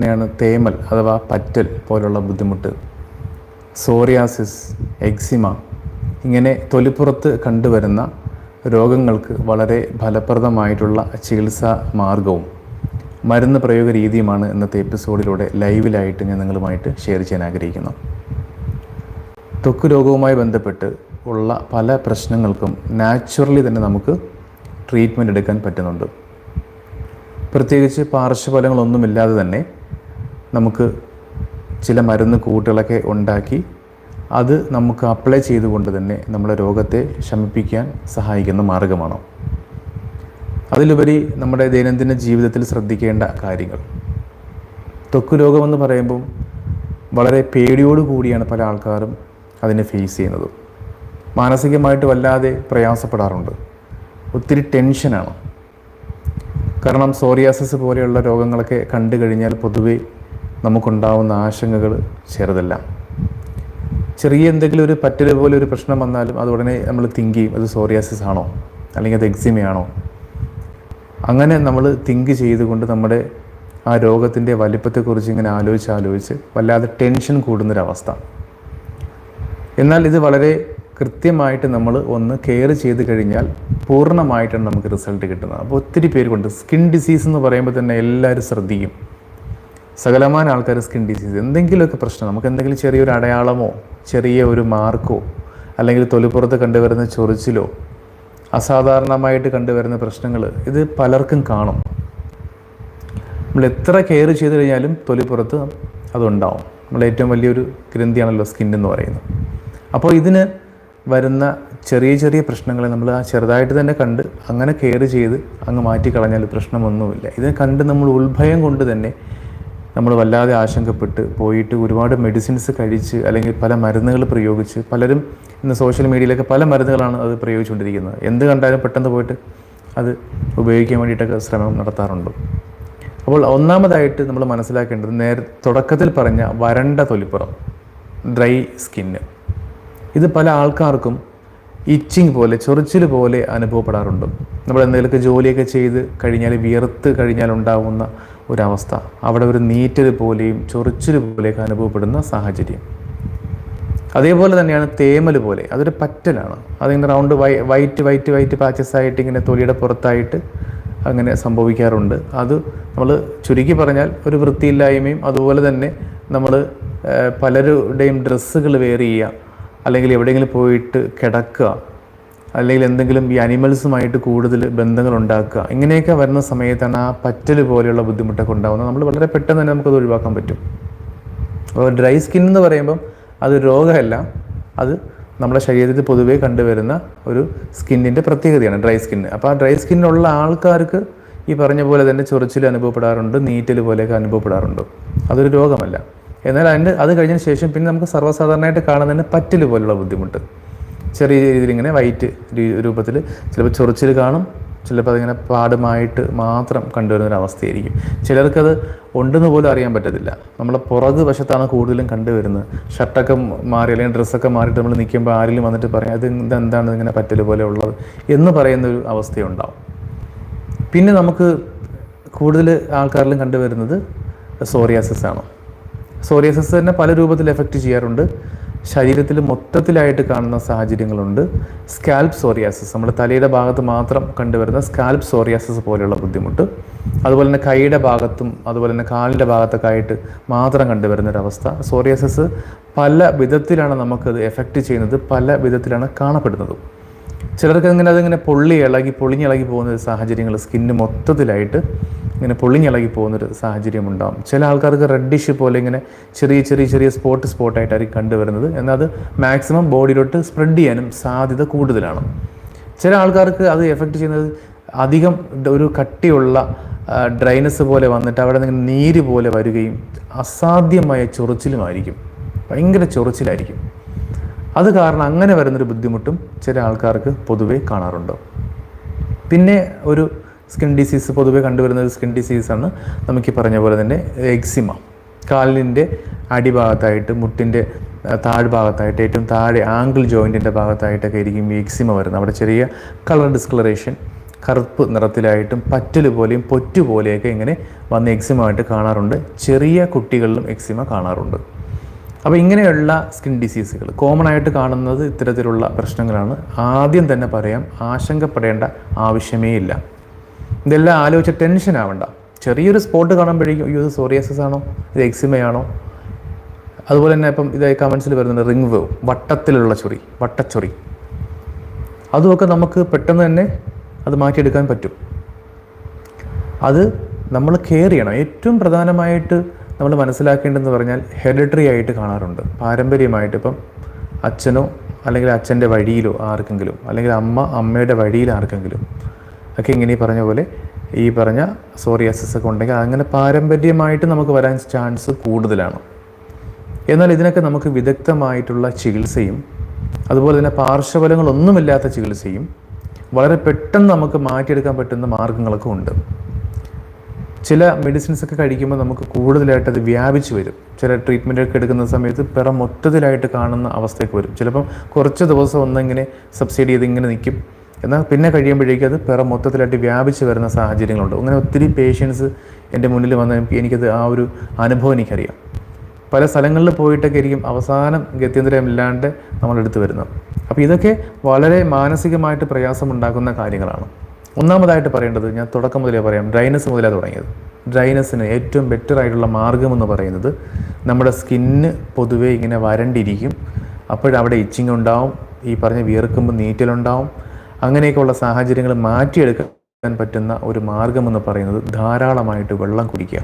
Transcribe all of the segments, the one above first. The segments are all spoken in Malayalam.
തന്നെയാണ് തേമൽ അഥവാ പറ്റൽ പോലുള്ള ബുദ്ധിമുട്ട്. സോറിയാസിസ് എക്സിമ ഇങ്ങനെ തൊലിപ്പുറത്ത് കണ്ടുവരുന്ന രോഗങ്ങൾക്ക് വളരെ ഫലപ്രദമായിട്ടുള്ള ചികിത്സാ മാർഗവും മരുന്ന് പ്രയോഗ രീതിയുമാണ് ഇന്നത്തെ എപ്പിസോഡിലൂടെ ലൈവിലായിട്ട് ഞാൻ നിങ്ങളുമായിട്ട് ഷെയർ ചെയ്യാൻ ആഗ്രഹിക്കുന്നു. ത്വക്ക് രോഗവുമായി ബന്ധപ്പെട്ട് ഉള്ള പല പ്രശ്നങ്ങൾക്കും നാച്ചുറലി തന്നെ നമുക്ക് ട്രീറ്റ്മെന്റ് എടുക്കാൻ പറ്റുന്നുണ്ട്. പ്രത്യേകിച്ച് പാർശ്വഫലങ്ങളൊന്നുമില്ലാതെ തന്നെ നമുക്ക് ചില മരുന്ന് കൂട്ടുകളൊക്കെ ഉണ്ടാക്കി അത് നമുക്ക് അപ്ലൈ ചെയ്തുകൊണ്ട് തന്നെ നമ്മുടെ രോഗത്തെ ശമിപ്പിക്കാൻ സഹായിക്കുന്ന മാർഗമാണ്? അതിലുപരി നമ്മുടെ ദൈനംദിന ജീവിതത്തിൽ ശ്രദ്ധിക്കേണ്ട കാര്യങ്ങൾ. ത്വക്ക് രോഗമെന്ന് പറയുമ്പം വളരെ പേടിയോടു കൂടിയാണ് പല ആൾക്കാരും അതിനെ ഫേസ് ചെയ്യുന്നത്. മാനസികമായിട്ട് വല്ലാതെ പ്രയാസപ്പെടാറുണ്ട്. ഒത്തിരി ടെൻഷനാണ് കാരണം സോറിയാസിസ് പോലെയുള്ള രോഗങ്ങളൊക്കെ കണ്ടു കഴിഞ്ഞാൽ പൊതുവേ നമുക്കുണ്ടാവുന്ന ആശങ്കകൾ ചെറുതല്ല. ചെറിയ എന്തെങ്കിലും ഒരു പറ്റൽ പോലെ ഒരു പ്രശ്നം വന്നാലും അത് ഉടനെ നമ്മൾ തിങ്ക് ചെയ്യും. അത് സോറിയാസിസ് ആണോ? അല്ലെങ്കിൽ അത് എക്സിമയാണോ അങ്ങനെ നമ്മൾ തിങ്ക് ചെയ്തുകൊണ്ട് നമ്മുടെ ആ രോഗത്തിന്റെ വലിപ്പത്തെക്കുറിച്ച് ഇങ്ങനെ ആലോചിച്ച് ആലോചിച്ച് വല്ലാതെ ടെൻഷൻ കൂടുന്നൊരവസ്ഥ. എന്നാൽ ഇത് വളരെ കൃത്യമായിട്ട് നമ്മൾ ഒന്ന് കെയർ ചെയ്ത് കഴിഞ്ഞാൽ പൂർണമായിട്ടാണ് നമുക്ക് റിസൾട്ട് കിട്ടുന്നത്. അപ്പോൾ ഒത്തിരി പേര് കൊണ്ട് സ്കിൻ ഡിസീസ് എന്ന് പറയുമ്പോൾ തന്നെ എല്ലാവരും ശ്രദ്ധിക്കും. സകലമാന ആൾക്കാർ സ്കിൻ ഡിസീസ് എന്തെങ്കിലുമൊക്കെ പ്രശ്നം നമുക്ക് എന്തെങ്കിലും ചെറിയൊരു അടയാളമോ ചെറിയ ഒരു മാർക്കോ അല്ലെങ്കിൽ തൊലിപ്പുറത്ത് കണ്ടുവരുന്ന ചൊറിച്ചിലോ അസാധാരണമായിട്ട് കണ്ടുവരുന്ന പ്രശ്നങ്ങൾ ഇത് പലർക്കും കാണും. നമ്മൾ എത്ര കെയർ ചെയ്ത് കഴിഞ്ഞാലും തൊലിപ്പുറത്ത് അതുണ്ടാവും. നമ്മൾ ഏറ്റവും വലിയൊരു ഗ്രന്ഥിയാണല്ലോ സ്കിൻ എന്ന് പറയുന്നത്. അപ്പോൾ ഇതിന് വരുന്ന ചെറിയ ചെറിയ പ്രശ്നങ്ങളെ നമ്മൾ ആ ചെറുതായിട്ട് തന്നെ കണ്ട് അങ്ങനെ കെയർ ചെയ്ത് അങ്ങ് മാറ്റിക്കളഞ്ഞാൽ പ്രശ്നമൊന്നുമില്ല. ഇത് കണ്ട് നമ്മൾ ഉത്ഭയം കൊണ്ട് തന്നെ നമ്മൾ വല്ലാതെ ആശങ്കപ്പെട്ട് പോയിട്ട് ഒരുപാട് മെഡിസിൻസ് കഴിച്ച് അല്ലെങ്കിൽ പല മരുന്നുകൾ പ്രയോഗിച്ച് പലരും ഇന്ന് സോഷ്യൽ മീഡിയയിലൊക്കെ പല മരുന്നുകളാണ് അത് പ്രയോഗിച്ചുകൊണ്ടിരിക്കുന്നത്. എന്ത് കണ്ടാലും പെട്ടെന്ന് പോയിട്ട് അത് ഉപയോഗിക്കാൻ വേണ്ടിയിട്ടൊക്കെ ശ്രമം നടത്താറുണ്ട്. അപ്പോൾ ഒന്നാമതായിട്ട് നമ്മൾ മനസ്സിലാക്കേണ്ടത് നേരെ തുടക്കത്തിൽ പറഞ്ഞ വരണ്ട തൊലിപ്പുറം ഡ്രൈ സ്കിന്ന് ഇത് പല ആൾക്കാർക്കും ഇച്ചിങ് പോലെ ചൊറിച്ചിൽ പോലെ അനുഭവപ്പെടാറുണ്ട്. നമ്മൾ എന്തെങ്കിലുമൊക്കെ ജോലിയൊക്കെ ചെയ്ത് കഴിഞ്ഞാൽ വിയർത്ത് കഴിഞ്ഞാൽ ഉണ്ടാകുന്ന ഒരവസ്ഥ. അവിടെ ഒരു നീറ്റൽ പോലെയും ചൊറിച്ചിൽ പോലെയൊക്കെ അനുഭവപ്പെടുന്ന സാഹചര്യം. അതേപോലെ തന്നെയാണ് തേമൽ പോലെ അതൊരു പറ്റലാണ്. അതിങ്ങനെ റൗണ്ട് വൈ വൈറ്റ് വൈറ്റ് വൈറ്റ് പാച്ചസ് ആയിട്ട് ഇങ്ങനെ തൊലിയുടെ പുറത്തായിട്ട് അങ്ങനെ സംഭവിക്കാറുണ്ട്. അത് നമ്മൾ ചുരുക്കി പറഞ്ഞാൽ ഒരു വൃത്തിയില്ലായ്മയും അതുപോലെ തന്നെ നമ്മൾ പലരുടെയും ഡ്രസ്സുകൾ വെയർ ചെയ്യുക അല്ലെങ്കിൽ എവിടെയെങ്കിലും പോയിട്ട് കിടക്കുക. അല്ലെങ്കിൽ എന്തെങ്കിലും ഈ അനിമൽസുമായിട്ട് കൂടുതൽ ബന്ധങ്ങൾ ഉണ്ടാക്കുക. ഇങ്ങനെയൊക്കെ വരുന്ന സമയത്താണ് ആ പറ്റൽ പോലെയുള്ള ബുദ്ധിമുട്ടൊക്കെ ഉണ്ടാകുന്നത്. നമ്മൾ വളരെ പെട്ടെന്ന് തന്നെ നമുക്കത് ഒഴിവാക്കാൻ പറ്റും. അപ്പോൾ ഡ്രൈ സ്കിൻ എന്ന് പറയുമ്പം അത് രോഗമല്ല. അത് നമ്മുടെ ശരീരത്തിൽ പൊതുവേ കണ്ടുവരുന്ന ഒരു സ്കിന്നിന്റെ പ്രത്യേകതയാണ് ഡ്രൈ സ്കിന്ന് അപ്പോൾ ആ ഡ്രൈ സ്കിന്നുള്ള ആൾക്കാർക്ക് ഈ പറഞ്ഞ പോലെ തന്നെ ചൊറിച്ചിൽ അനുഭവപ്പെടാറുണ്ട് നീറ്റൽ പോലെയൊക്കെ അനുഭവപ്പെടാറുണ്ട്. അതൊരു രോഗമല്ല. എന്നാൽ അതിന്റെ അത് കഴിഞ്ഞതിന് ശേഷം പിന്നെ നമുക്ക് സർവസാധാരണമായിട്ട് കാണുന്നതിന് പറ്റൽ പോലുള്ള ബുദ്ധിമുട്ട്. ചെറിയ രീതിയിൽ ഇങ്ങനെ വൈറ്റ് രൂപത്തിൽ ചിലപ്പോൾ ചൊറിച്ചിൽ കാണും ചിലപ്പോൾ അതിങ്ങനെ പാടുമായിട്ട് മാത്രം കണ്ടുവരുന്ന ഒരു അവസ്ഥയായിരിക്കും ചിലർക്കത് ഉണ്ടെന്ന് പോലും അറിയാൻ പറ്റത്തില്ല. നമ്മളെ പുറക് വശത്താണ് കൂടുതലും കണ്ടുവരുന്നത്. ഷർട്ടൊക്കെ മാറി അല്ലെങ്കിൽ ഡ്രസ്സൊക്കെ മാറിയിട്ട് നമ്മൾ നിൽക്കുമ്പോൾ ആരെങ്കിലും വന്നിട്ട് പറയാം അത് ഇതെന്താണ് ഇങ്ങനെ പറ്റൽ പോലെ ഉള്ളത്? എന്ന് പറയുന്ന ഒരു അവസ്ഥയുണ്ടാവും. പിന്നെ നമുക്ക് കൂടുതൽ ആൾക്കാരിലും കണ്ടുവരുന്നത് സോറിയാസിസ് ആണ്. സോറിയാസിസ് തന്നെ പല രൂപത്തിൽ എഫക്റ്റ് ചെയ്യാറുണ്ട്. ശരീരത്തിൽ മൊത്തത്തിലായിട്ട് കാണുന്ന സാഹചര്യങ്ങളുണ്ട്. സ്കാൽപ് സോറിയാസിസ് നമ്മുടെ തലയുടെ ഭാഗത്ത് മാത്രം കണ്ടുവരുന്ന സ്കാൽപ് സോറിയാസിസ് പോലെയുള്ള ബുദ്ധിമുട്ട്. അതുപോലെ തന്നെ കൈയുടെ ഭാഗത്തും അതുപോലെ തന്നെ കാലിന്റെ ഭാഗത്തൊക്കെ ആയിട്ട് മാത്രം കണ്ടുവരുന്ന ഒരവസ്ഥ സോറിയാസിസ് പല വിധത്തിലാണ് നമുക്കത് എഫക്റ്റ് ചെയ്യുന്നത് പല വിധത്തിലാണ് കാണപ്പെടുന്നത്. ചിലർക്ക് അങ്ങനെ അതിങ്ങനെ പൊള്ളി ഇളകി പൊളിഞ്ഞിളകി പോകുന്ന സാഹചര്യങ്ങൾ സ്കിന്ന് മൊത്തത്തിലായിട്ട് ഇങ്ങനെ പൊളിഞ്ഞിളകി പോകുന്നൊരു സാഹചര്യം ഉണ്ടാകും ചില ആൾക്കാർക്ക് റെഡിഷ് പോലെ ഇങ്ങനെ ചെറിയ ചെറിയ ചെറിയ സ്പോട്ട് സ്പോട്ടായിട്ടായിരിക്കും കണ്ടുവരുന്നത്. എന്നാൽ അത് മാക്സിമം ബോഡിയിലോട്ട് സ്പ്രെഡ് ചെയ്യാനും സാധ്യത കൂടുതലാണ്. ചില ആൾക്കാർക്ക് അത് എഫക്റ്റ് ചെയ്യുന്നത് അധികം ഒരു കട്ടിയുള്ള ഡ്രൈനസ് പോലെ വന്നിട്ട് അവിടെ നിന്ന് നീര് പോലെ വരികയും അസാധ്യമായ ചൊറിച്ചിലുമായിരിക്കും. ഭയങ്കര ചൊറിച്ചിലായിരിക്കും. അത് കാരണം അങ്ങനെ വരുന്നൊരു ബുദ്ധിമുട്ടും ചില ആൾക്കാർക്ക് പൊതുവേ കാണാറുണ്ട്. പിന്നെ ഒരു സ്കിൻ ഡിസീസ് പൊതുവേ കണ്ടുവരുന്ന ഒരു സ്കിൻ ഡിസീസാണ് നമുക്ക് ഈ പറഞ്ഞ പോലെ തന്നെ എക്സിമ. കാലിന്റെ അടിഭാഗത്തായിട്ട് മുട്ടിന്റെ താഴ്ഭാഗത്തായിട്ട് ഏറ്റവും താഴെ ആംഗിൾ ജോയിന്റിന്റെ ഭാഗത്തായിട്ടൊക്കെ ആയിരിക്കും ഈ എക്സിമ വരുന്നത്. അവിടെ ചെറിയ കളർ ഡിസ്കളറേഷൻ കറുപ്പ് നിറത്തിലായിട്ടും പറ്റൽ പോലെയും പൊറ്റു പോലെയൊക്കെ ഇങ്ങനെ വന്ന് എക്സിമ ആയിട്ട് കാണാറുണ്ട്. ചെറിയ കുട്ടികളിലും എക്സിമ കാണാറുണ്ട്. അപ്പോൾ ഇങ്ങനെയുള്ള സ്കിൻ ഡിസീസുകൾ കോമൺ ആയിട്ട് കാണുന്നത് ഇത്തരത്തിലുള്ള പ്രശ്നങ്ങളാണ്. ആദ്യം തന്നെ പറയാം ആശങ്കപ്പെടേണ്ട ആവശ്യമേ ഇല്ല. ഇതെല്ലാം ആലോചിച്ച് ടെൻഷൻ ആവണ്ട. ചെറിയൊരു സ്പോട്ട് കാണുമ്പോഴേക്കും അയ്യോ ഇത് സോറിയാസിസ് ആണോ? ഇത് എക്സിമയാണോ അതുപോലെ തന്നെ ഇപ്പം ഇതായി കമൻസിൽ വരുന്നുണ്ട് റിംഗ് വേവ് വട്ടത്തിലുള്ള ചൊറി വട്ടച്ചൊറി. അതുമൊക്കെ നമുക്ക് പെട്ടെന്ന് തന്നെ അത് മാറ്റിയെടുക്കാൻ പറ്റും. അത് നമ്മൾ കെയർ ചെയ്യണം. ഏറ്റവും പ്രധാനമായിട്ട് നമ്മൾ മനസ്സിലാക്കേണ്ടതെന്ന് പറഞ്ഞാൽ ഹെറിഡറി ആയിട്ട് കാണാറുണ്ട്. പാരമ്പര്യമായിട്ട് ഇപ്പം അച്ഛനോ അല്ലെങ്കിൽ അച്ഛന്റെ വഴിയിലോ ആർക്കെങ്കിലും അല്ലെങ്കിൽ അമ്മ അമ്മയുടെ വഴിയിൽ ആർക്കെങ്കിലും ഒക്കെ ഇങ്ങനെ പറഞ്ഞ പോലെ ഈ പറഞ്ഞ സോറിയാസിസ് ഒക്കെ ഉണ്ടെങ്കിൽ അങ്ങനെ പാരമ്പര്യമായിട്ട് നമുക്ക് വരാൻ ചാൻസ് കൂടുതലാണ്. എന്നാൽ ഇതിനൊക്കെ നമുക്ക് വിദഗ്ധമായിട്ടുള്ള ചികിത്സയും അതുപോലെ തന്നെ പാർശ്വഫലങ്ങളൊന്നുമില്ലാത്ത ചികിത്സയും വളരെ പെട്ടെന്ന് നമുക്ക് മാറ്റിയെടുക്കാൻ പറ്റുന്ന മാർഗങ്ങളൊക്കെ ഉണ്ട്. ചില മെഡിസിൻസ് ഒക്കെ കഴിക്കുമ്പോൾ നമുക്ക് കൂടുതലായിട്ട് അത് വ്യാപിച്ചു വരും. ചില ട്രീറ്റ്മെന്റ് ഒക്കെ എടുക്കുന്ന സമയത്ത് പിറ മൊത്തത്തിലായിട്ട് കാണുന്ന അവസ്ഥയൊക്കെ വരും. ചിലപ്പം കുറച്ച് ദിവസം ഒന്നിങ്ങനെ സബ്സിഡി ചെയ്ത് ഇങ്ങനെ നിൽക്കും. എന്നാൽ പിന്നെ കഴിയുമ്പോഴേക്കും അത് പിറ മൊത്തത്തിലായിട്ട് വ്യാപിച്ച് വരുന്ന സാഹചര്യങ്ങളുണ്ട്. അങ്ങനെ ഒത്തിരി പേഷ്യൻസ് എന്റെ മുന്നിൽ വന്ന എനിക്ക് എനിക്കത് ആ ഒരു അനുഭവം എനിക്കറിയാം. പല സ്ഥലങ്ങളിൽ പോയിട്ടൊക്കെ ആയിരിക്കും അവസാനം ഗത്യന്തരമില്ലാണ്ട് നമ്മളെടുത്ത് വരുന്നത്. അപ്പോൾ ഇതൊക്കെ വളരെ മാനസികമായിട്ട് പ്രയാസമുണ്ടാക്കുന്ന കാര്യങ്ങളാണ്. ഒന്നാമതായിട്ട് പറയേണ്ടത് ഞാൻ തുടക്കം മുതലേ പറയാം ഡ്രൈനസ് മുതലേ തുടങ്ങിയത്. ഡ്രൈനസിന് ഏറ്റവും ബെറ്റർ ആയിട്ടുള്ള മാർഗം എന്ന് പറയുന്നത് നമ്മുടെ സ്കിന്ന് പൊതുവേ ഇങ്ങനെ വരണ്ടിരിക്കും. അപ്പോഴവിടെ ഇച്ചിങ് ഉണ്ടാവും ഈ പറഞ്ഞ വിയർക്കുമ്പോൾ നീറ്റലുണ്ടാവും അങ്ങനെയൊക്കെയുള്ള സാഹചര്യങ്ങൾ മാറ്റിയെടുക്കാൻ പറ്റുന്ന ഒരു മാർഗമെന്ന് പറയുന്നത് ധാരാളമായിട്ട് വെള്ളം കുടിക്കുക.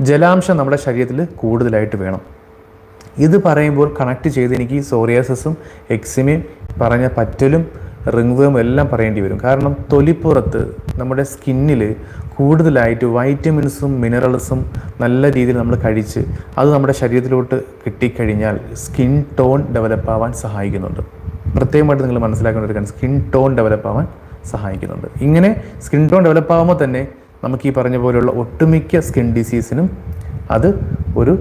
ജലാംശം നമ്മുടെ ശരീരത്തിൽ കൂടുതലായിട്ട് വേണം. ഇത് പറയുമ്പോൾ കണക്ട് ചെയ്ത് എനിക്ക് സോറിയാസസും എക്സിമയും പറഞ്ഞ പറ്റലും റിങ്വേം എല്ലാം പറയേണ്ടി വരും. കാരണം തൊലിപ്പുറത്ത് നമ്മുടെ സ്കിന്നിൽ കൂടുതലായിട്ട് വൈറ്റമിൻസും മിനറൽസും നല്ല രീതിയിൽ നമ്മൾ കഴിച്ച് അത് നമ്മുടെ ശരീരത്തിലോട്ട് കിട്ടിക്കഴിഞ്ഞാൽ സ്കിൻ ടോൺ ഡെവലപ്പ് ആവാൻ സഹായിക്കുന്നുണ്ട്. പ്രത്യേകമായിട്ട് നിങ്ങൾ മനസ്സിലാക്കേണ്ട ഒരു കാര്യം സ്കിൻ ടോൺ ഡെവലപ്പ് ആവാൻ സഹായിക്കുന്നുണ്ട്. ഇങ്ങനെ സ്കിൻ ടോൺ ഡെവലപ്പ് ആകുമ്പോൾ തന്നെ നമുക്ക് ഈ പറഞ്ഞ പോലെയുള്ള ഒട്ടുമിക്ക സ്കിൻ ഡിസീസിനും അത് ഒരു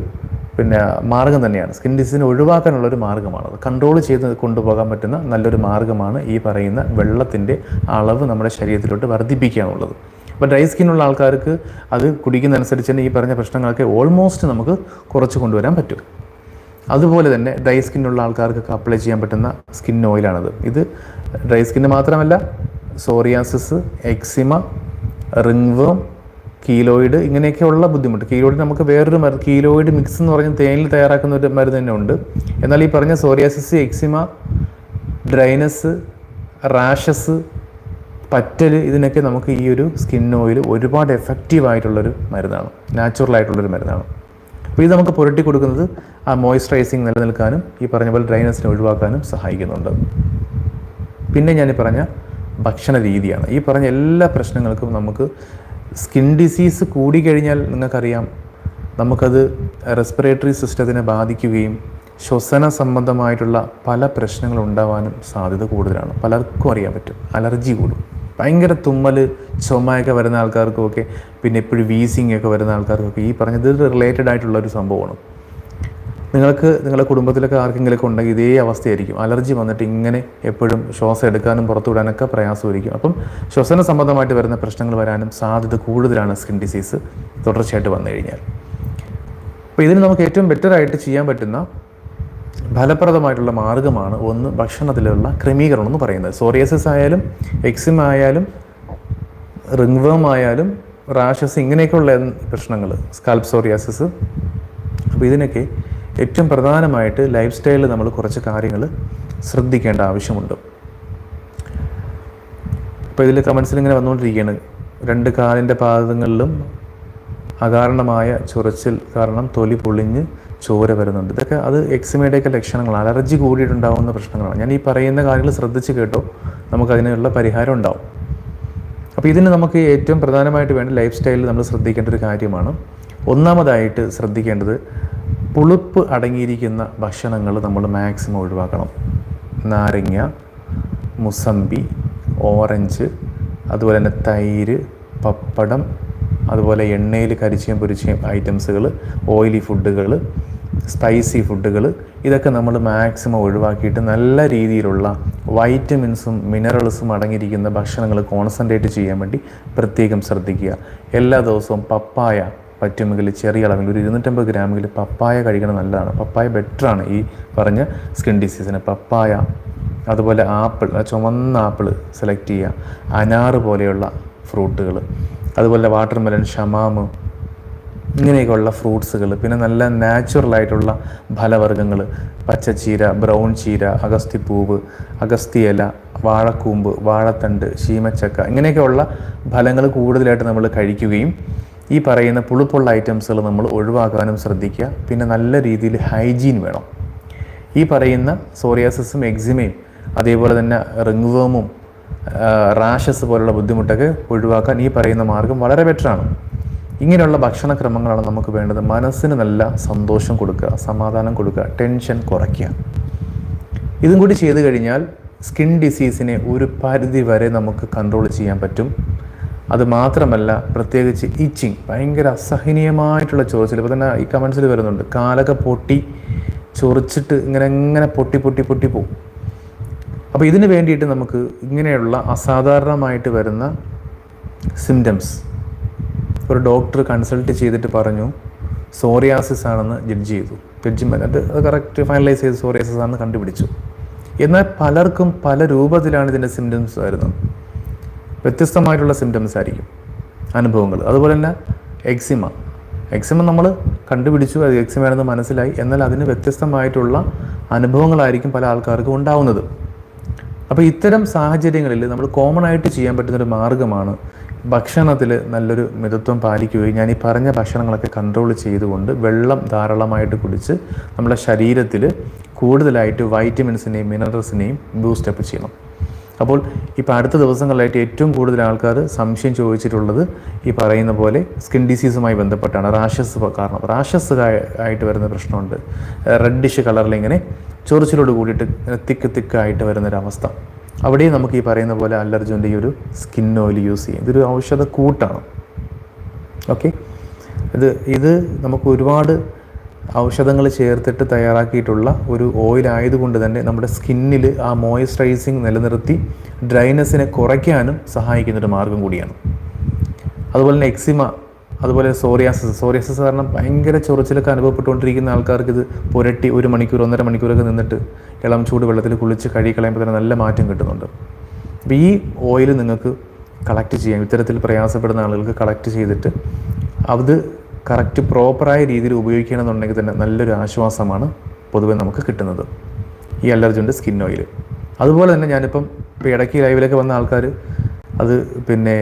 പിന്നെ മാർഗം തന്നെയാണ്. സ്കിൻ ഡിസീസിനെ ഒഴിവാക്കാനുള്ള ഒരു മാർഗമാണ് അത്. കൺട്രോൾ ചെയ്ത് കൊണ്ടുപോകാൻ പറ്റുന്ന നല്ലൊരു മാർഗമാണ് ഈ പറയുന്ന വെള്ളത്തിന്റെ അളവ് നമ്മുടെ ശരീരത്തിലോട്ട് വർദ്ധിപ്പിക്കുക എന്നുള്ളത് അപ്പോൾ ഡ്രൈ സ്കിന്നുള്ള ആൾക്കാർക്ക് അത് കുടിക്കുന്നതനുസരിച്ച് തന്നെ ഈ പറഞ്ഞ പ്രശ്നങ്ങളൊക്കെ ഓൾമോസ്റ്റ് നമുക്ക് കുറച്ച് കൊണ്ടുവരാൻ പറ്റും. അതുപോലെ തന്നെ ഡ്രൈ സ്കിന്നുള്ള ആൾക്കാർക്കൊക്കെ അപ്ലൈ ചെയ്യാൻ പറ്റുന്ന സ്കിൻ ഓയിലാണത് ഇത് ഡ്രൈ സ്കിന്ന് മാത്രമല്ല സോറിയാസിസ് എക്സിമ റിംഗ്വം കീലോയിഡ് ഇങ്ങനെയൊക്കെയുള്ള ബുദ്ധിമുട്ട്. കീലോയിഡ് നമുക്ക് വേറൊരു മരുന്ന് കീലോയിഡ് മിക്സ് എന്ന് പറഞ്ഞ തേനിൽ തയ്യാറാക്കുന്ന ഒരു മരുന്ന് തന്നെ ഉണ്ട്. എന്നാൽ ഈ പറഞ്ഞ സോറിയാസിസ് എക്സിമ ഡ്രൈനസ് റാഷസ് പറ്റൽ ഇതിനൊക്കെ നമുക്ക് ഈ ഒരു സ്കിൻ ഓയിൽ ഒരുപാട് എഫക്റ്റീവ് ആയിട്ടുള്ളൊരു മരുന്നാണ്. നാച്ചുറൽ ആയിട്ടുള്ളൊരു മരുന്നാണ്. അപ്പോൾ ഇത് നമുക്ക് പുരട്ടി കൊടുക്കുന്നത് ആ മോയ്സ്ചറൈസിങ് നിലനിൽക്കാനും ഈ പറഞ്ഞ പോലെ ഡ്രൈനസിനെ ഒഴിവാക്കാനും സഹായിക്കുന്നുണ്ട്. പിന്നെ ഞാൻ പറഞ്ഞ ഭക്ഷണ രീതിയാണ്. ഈ പറഞ്ഞ എല്ലാ പ്രശ്നങ്ങൾക്കും നമുക്ക് സ്കിൻ ഡിസീസ് കൂടിക്കഴിഞ്ഞാൽ നിങ്ങൾക്കറിയാം നമുക്കത് റെസ്പിറേറ്ററി സിസ്റ്റത്തിനെ ബാധിക്കുകയും ശ്വസന സംബന്ധമായിട്ടുള്ള പല പ്രശ്നങ്ങളും ഉണ്ടാവാനും സാധ്യത കൂടുതലാണ്. പലർക്കും അറിയാൻ പറ്റും. അലർജി കൂടും. ഭയങ്കര തുമ്മൽ ചുമയൊക്കെ വരുന്ന ആൾക്കാർക്കുമൊക്കെ പിന്നെ എപ്പോഴും വീസിങ് ഒക്കെ വരുന്ന ആൾക്കാർക്കൊക്കെ ഈ പറഞ്ഞത് റിലേറ്റഡ് ആയിട്ടുള്ള ഒരു സംഭവമാണ്. നിങ്ങൾക്ക് നിങ്ങളുടെ കുടുംബത്തിലൊക്കെ ആർക്കെങ്കിലുമൊക്കെ ഉണ്ടെങ്കിൽ ഇതേ അവസ്ഥയായിരിക്കും. അലർജി വന്നിട്ട് ഇങ്ങനെ എപ്പോഴും ശ്വാസം എടുക്കാനും പുറത്തുവിടാനൊക്കെ പ്രയാസമായിരിക്കും. അപ്പം ശ്വസന സംബന്ധമായിട്ട് വരുന്ന പ്രശ്നങ്ങൾ വരാനും സാധ്യത കൂടുതലാണ് സ്കിൻ ഡിസീസ് തുടർച്ചയായിട്ട് വന്നു കഴിഞ്ഞാൽ. അപ്പോൾ ഇതിന് നമുക്ക് ഏറ്റവും ബെറ്ററായിട്ട് ചെയ്യാൻ പറ്റുന്ന ഫലപ്രദമായിട്ടുള്ള മാർഗമാണ് ഒന്ന് ഭക്ഷണത്തിലുള്ള ക്രമീകരണം എന്ന് പറയുന്നത്. സോറിയസിസ് ആയാലും എക്സിം ആയാലും റിംഗ്വേം ആയാലും റാഷസ് ഇങ്ങനെയൊക്കെയുള്ള പ്രശ്നങ്ങൾ സ്കാൽപ് സോറിയാസിസ് അപ്പോൾ ഇതിനൊക്കെ ഏറ്റവും പ്രധാനമായിട്ട് ലൈഫ് സ്റ്റൈലിൽ നമ്മൾ കുറച്ച് കാര്യങ്ങൾ ശ്രദ്ധിക്കേണ്ട ആവശ്യമുണ്ട്. ഇപ്പോൾ ഇതിൽ കമൻസിൽ ഇങ്ങനെ വന്നുകൊണ്ടിരിക്കുകയാണ് രണ്ട് കാലിന്റെ പാദങ്ങളിലും അകാരണമായ ചൊറിച്ചിൽ കാരണം തൊലി പൊളിഞ്ഞ് ചോര വരുന്നുണ്ട്. ഇതൊക്കെ അത് എക്സിമയുടെയൊക്കെ ലക്ഷണങ്ങളാണ്. അലർജി കൂടിയിട്ടുണ്ടാകുന്ന പ്രശ്നങ്ങളാണ്. ഞാൻ ഈ പറയുന്ന കാര്യങ്ങൾ ശ്രദ്ധിച്ച് കേട്ടോ. നമുക്കതിനുള്ള പരിഹാരം ഉണ്ടാവും. അപ്പോൾ ഇതിന് നമുക്ക് ഏറ്റവും പ്രധാനമായിട്ട് വേണ്ട ലൈഫ് സ്റ്റൈലിൽ നമ്മൾ ശ്രദ്ധിക്കേണ്ട ഒരു കാര്യമാണ്. ഒന്നാമതായിട്ട് ശ്രദ്ധിക്കേണ്ടത് പുളിപ്പ് അടങ്ങിയിരിക്കുന്ന ഭക്ഷണങ്ങൾ നമ്മൾ മാക്സിമം ഒഴിവാക്കണം. നാരങ്ങ മുസമ്പി ഓറഞ്ച് അതുപോലെ തന്നെ തൈര് പപ്പടം അതുപോലെ എണ്ണയിൽ കരിച്ചയും പൊരിച്ചയും ഐറ്റംസുകൾ ഓയിലി ഫുഡുകൾ സ്പൈസി ഫുഡുകൾ ഇതൊക്കെ നമ്മൾ മാക്സിമം ഒഴിവാക്കിയിട്ട് നല്ല രീതിയിലുള്ള വൈറ്റമിൻസും മിനറൽസും അടങ്ങിയിരിക്കുന്ന ഭക്ഷണങ്ങൾ കോൺസെൻട്രേറ്റ് ചെയ്യാൻ വേണ്ടി പ്രത്യേകം ശ്രദ്ധിക്കുക. എല്ലാ ദിവസവും പപ്പായ പറ്റുമെങ്കിൽ ചെറിയ അളവിൽ ഒരു ഇരുന്നൂറ്റമ്പത് ഗ്രാമെങ്കിൽ പപ്പായ കഴിക്കണം നല്ലതാണ്. പപ്പായ ബെറ്ററാണ് ഈ പറഞ്ഞ സ്കിൻ ഡിസീസിന് പപ്പായ അതുപോലെ ആപ്പിൾ ചുവന്ന ആപ്പിൾ സെലക്ട് ചെയ്യുക. അനാറ് പോലെയുള്ള ഫ്രൂട്ടുകൾ അതുപോലെ വാട്ടർ മെലൺ ഷമാമ് ഇങ്ങനെയൊക്കെയുള്ള ഫ്രൂട്ട്സുകൾ പിന്നെ നല്ല നാച്ചുറലായിട്ടുള്ള ഫലവർഗങ്ങൾ. പച്ചച്ചീര ബ്രൗൺ ചീര അഗസ്തിപ്പൂവ് അഗസ്തിയില വാഴക്കൂമ്പ് വാഴത്തണ്ട് ശീമച്ചക്ക ഇങ്ങനെയൊക്കെയുള്ള ഫലങ്ങൾ കൂടുതലായിട്ട് നമ്മൾ കഴിക്കുകയും ഈ പറയുന്ന പുളിപ്പുള്ള ഐറ്റംസുകൾ നമ്മൾ ഒഴിവാക്കാനും ശ്രദ്ധിക്കുക. പിന്നെ നല്ല രീതിയിൽ ഹൈജീൻ വേണം. ഈ പറയുന്ന സോറിയാസിസും എക്സിമയും അതേപോലെ തന്നെ റിങ്വേമും റാഷസ് പോലുള്ള ബുദ്ധിമുട്ടൊക്കെ ഒഴിവാക്കാൻ ഈ പറയുന്ന മാർഗം വളരെ ബെറ്ററാണ്. ഇങ്ങനെയുള്ള ഭക്ഷണക്രമങ്ങളാണ് നമുക്ക് വേണ്ടത്. മനസ്സിന് നല്ല സന്തോഷം കൊടുക്കുക സമാധാനം കൊടുക്കുക ടെൻഷൻ കുറയ്ക്കുക. ഇതും കൂടി ചെയ്തു കഴിഞ്ഞാൽ സ്കിൻ ഡിസീസിനെ ഒരു പരിധി വരെ നമുക്ക് കൺട്രോൾ ചെയ്യാൻ പറ്റും. അത് മാത്രമല്ല പ്രത്യേകിച്ച് ഇച്ചിങ് ഭയങ്കര അസഹനീയമായിട്ടുള്ള ചൊറിച്ചിൽ ഇപ്പോൾ തന്നെ ഈ കമൻസിൽ വരുന്നുണ്ട് കാലൊക്കെ പൊട്ടി ചൊറിച്ചിട്ട് ഇങ്ങനെ ഇങ്ങനെ പൊട്ടി പൊട്ടി പൊട്ടി പോകും അപ്പോൾ ഇതിന് വേണ്ടിയിട്ട് നമുക്ക് ഇങ്ങനെയുള്ള അസാധാരണമായിട്ട് വരുന്ന സിംറ്റംസ് ഒരു ഡോക്ടർ കൺസൾട്ട് ചെയ്തിട്ട് പറഞ്ഞു സോറിയാസിസ് ആണെന്ന് ജഡ്ജ് ചെയ്തു. ജഡ്ജിമെന്റ് അത് അത് കറക്റ്റ് ഫൈനലൈസ് ചെയ്ത് സോറിയാസിസ് ആണെന്ന് കണ്ടുപിടിച്ചു. എന്നാൽ പലർക്കും പല രൂപത്തിലാണ് ഇതിന്റെ സിംറ്റംസ് വരുന്നത്. വ്യത്യസ്തമായിട്ടുള്ള സിംറ്റംസ് ആയിരിക്കും അനുഭവങ്ങൾ. അതുപോലെ തന്നെ എക്സിമ എക്സിമ നമ്മൾ കണ്ടുപിടിച്ചു അത് എക്സിമയാണെന്ന് മനസ്സിലായി. എന്നാൽ അതിന് വ്യത്യസ്തമായിട്ടുള്ള അനുഭവങ്ങളായിരിക്കും പല ആൾക്കാർക്കും ഉണ്ടാവുന്നത്. അപ്പോൾ ഇത്തരം സാഹചര്യങ്ങളിൽ നമ്മൾ കോമൺ ആയിട്ട് ചെയ്യാൻ പറ്റുന്നൊരു മാർഗമാണ് ഭക്ഷണത്തിൽ നല്ലൊരു മിതത്വം പാലിക്കുകയും ഞാൻ ഈ പറഞ്ഞ ഭക്ഷണങ്ങളൊക്കെ കൺട്രോൾ ചെയ്തുകൊണ്ട് വെള്ളം ധാരാളമായിട്ട് കുടിച്ച് നമ്മുടെ ശരീരത്തിൽ കൂടുതലായിട്ട് വൈറ്റമിൻസിനെയും മിനറൽസിനെയും ബൂസ്റ്റപ്പ് ചെയ്യണം. അപ്പോൾ ഇപ്പോൾ അടുത്ത ദിവസങ്ങളിലായിട്ട് ഏറ്റവും കൂടുതൽ ആൾക്കാർ സംശയം ചോദിച്ചിട്ടുള്ളത് ഈ പറയുന്ന പോലെ സ്കിൻ ഡിസീസുമായി ബന്ധപ്പെട്ടാണ്. റാഷസ് കാരണം. റാഷസ് ആയിട്ട് വരുന്ന പ്രശ്നമുണ്ട്. റെഡിഷ് കളറിൽ ഇങ്ങനെ ചൊറിച്ചിലോട് കൂടിയിട്ട് തിക്ക് തിക്കായിട്ട് വരുന്നൊരവസ്ഥ. അവിടെയും നമുക്ക് ഈ പറയുന്ന പോലെ അലർജുന്റെ ഈ ഒരു സ്കിൻ ഓയിൽ യൂസ് ചെയ്യും. ഇതൊരു ഔഷധ കൂട്ടാണ്. ഓക്കെ? ഇത് ഇത് നമുക്ക് ഒരുപാട് ഔഷധങ്ങൾ ചേർത്തിട്ട് തയ്യാറാക്കിയിട്ടുള്ള ഒരു ഓയിൽ ആയതുകൊണ്ട് തന്നെ നമ്മുടെ സ്കിന്നിൽ ആ മോയ്സ്ചറൈസിങ് നിലനിർത്തി ഡ്രൈനെസ്സിനെ കുറയ്ക്കാനും സഹായിക്കുന്നൊരു മാർഗം കൂടിയാണ്. അതുപോലെ തന്നെ എക്സിമ അതുപോലെ സോറിയാസിസ് സോറിയാസിസ് കാരണം ഭയങ്കര ചൊറിച്ചിലൊക്കെ അനുഭവപ്പെട്ടുകൊണ്ടിരിക്കുന്ന ആൾക്കാർക്ക് ഇത് പുരട്ടി ഒരു മണിക്കൂർ ഒന്നര മണിക്കൂറൊക്കെ നിന്നിട്ട് ഇളം ചൂട് വെള്ളത്തിൽ കുളിച്ച് കഴുകി കളയുമ്പോൾ തന്നെ നല്ല മാറ്റം കിട്ടുന്നുണ്ട്. അപ്പോൾ ഈ ഓയിൽ നിങ്ങൾക്ക് കളക്ട് ചെയ്യാം. ഇത്തരത്തിൽ പ്രയാസപ്പെടുന്ന ആളുകൾക്ക് കളക്ട് ചെയ്തിട്ട് അത് കറക്റ്റ് പ്രോപ്പറായ രീതിയിൽ ഉപയോഗിക്കണമെന്നുണ്ടെങ്കിൽ തന്നെ നല്ലൊരു ആശ്വാസമാണ് പൊതുവെ നമുക്ക് കിട്ടുന്നത്. ഈ അലർജിന്റെ സ്കിൻ ഓയിൽ അതുപോലെ തന്നെ ഞാനിപ്പം ഇപ്പോൾ ഇടയ്ക്ക് ലൈവിലൊക്കെ വന്ന ആൾക്കാർ അത് പിന്നെ